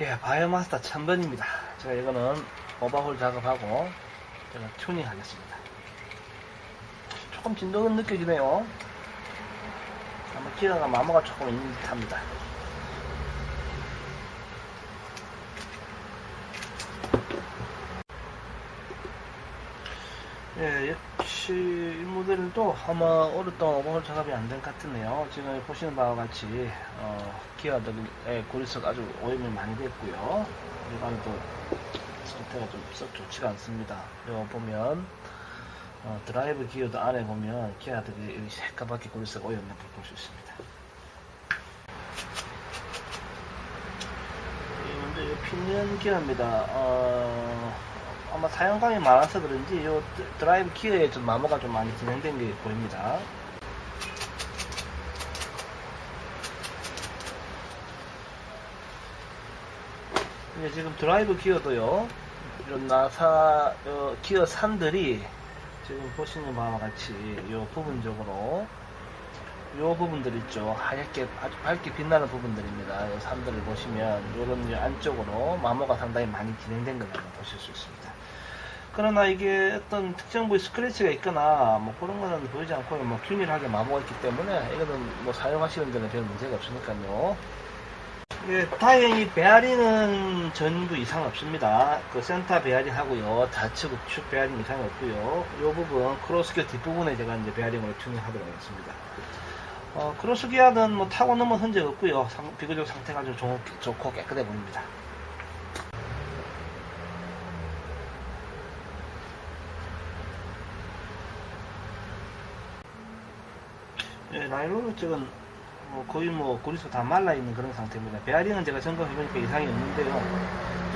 예, 바이오마스터 1000번입니다. 제가 이거는 오버홀 작업하고 제가 튜닝 하겠습니다. 조금 진동은 느껴지네요. 아마 기어가 마모가 조금 있는 듯 합니다. 예, 역시 이 모델은 또 아마 오랫동안 오버홀 작업이 안 된 것 같으네요. 지금 보시는 바와 같이 어, 기어들의 고리석 아주 오염이 많이 됐고요. 일반도 상태가 좀 썩 좋지가 않습니다. 여기 보면 어, 드라이브 기어도 안에 보면 기어들이 여기 새까맣게 고리석 오염된 걸 볼 수 있습니다. 이 먼저 이 핀년 기어입니다. 어, 아마 사용감이 많아서 그런지 이 드라이브 기어에 좀 마모가 좀 많이 진행된 게 보입니다. 이게 지금 드라이브 기어도요. 이런 나사 어, 기어 산들이 지금 보시는 바와 같이 이 부분적으로 요 부분들 있죠. 하얗게 아주 밝게 빛나는 부분들입니다. 이 산들을 보시면 이런 안쪽으로 마모가 상당히 많이 진행된 걸 보실 수 있습니다. 그러나 이게 어떤 특정 부위 스크래치가 있거나 뭐 그런 거는 보이지 않고 뭐 균일하게 마모가 있기 때문에 이거는 뭐 사용하시는 데는 별 문제가 없으니까요. 예, 다행히 베어링은 전부 이상 없습니다. 그 센터 베어링 하고요. 좌측 우측 베어링 이상이 없고요. 이 부분 크로스기어 뒷부분에 제가 이제 베어링으로 튜닝하도록 하겠습니다. 어, 크로스기어는 뭐 타고 넘은 흔적 없고요. 상- 비교적 상태가 좀 좋, 좋고 깨끗해 보입니다. 예, 나일론 쪽은 뭐 거의 뭐 고리수 다 말라 있는 그런 상태입니다. 베어링은 제가 점검해 보니까 이상이 없는데요.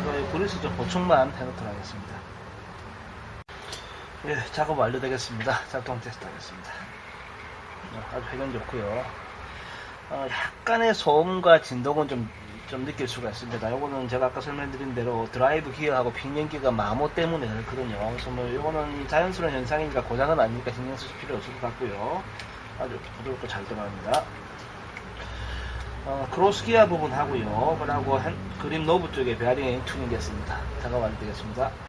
이거 고리수 좀 보충만 해놓도록 하겠습니다. 예, 작업 완료되겠습니다. 작동 테스트 하겠습니다. 어, 아주 회전 좋고요. 어, 약간의 소음과 진동은 좀, 좀 느낄 수가 있습니다. 요거는 제가 아까 설명드린 대로 드라이브 기어하고 핑연기가 마모 때문에 그렇거든요. 그래서 뭐 요거는 자연스러운 현상이니까 고장은 아니니까 신경 쓰실 필요 없을 것 같고요. 아주 부드럽고 잘 들어갑니다. 어, 크로스 기어 부분 하고요. 그리고 핸- 그림 노브 쪽에 베어링이 튜닝 됐습니다. 작업 완료되겠습니다.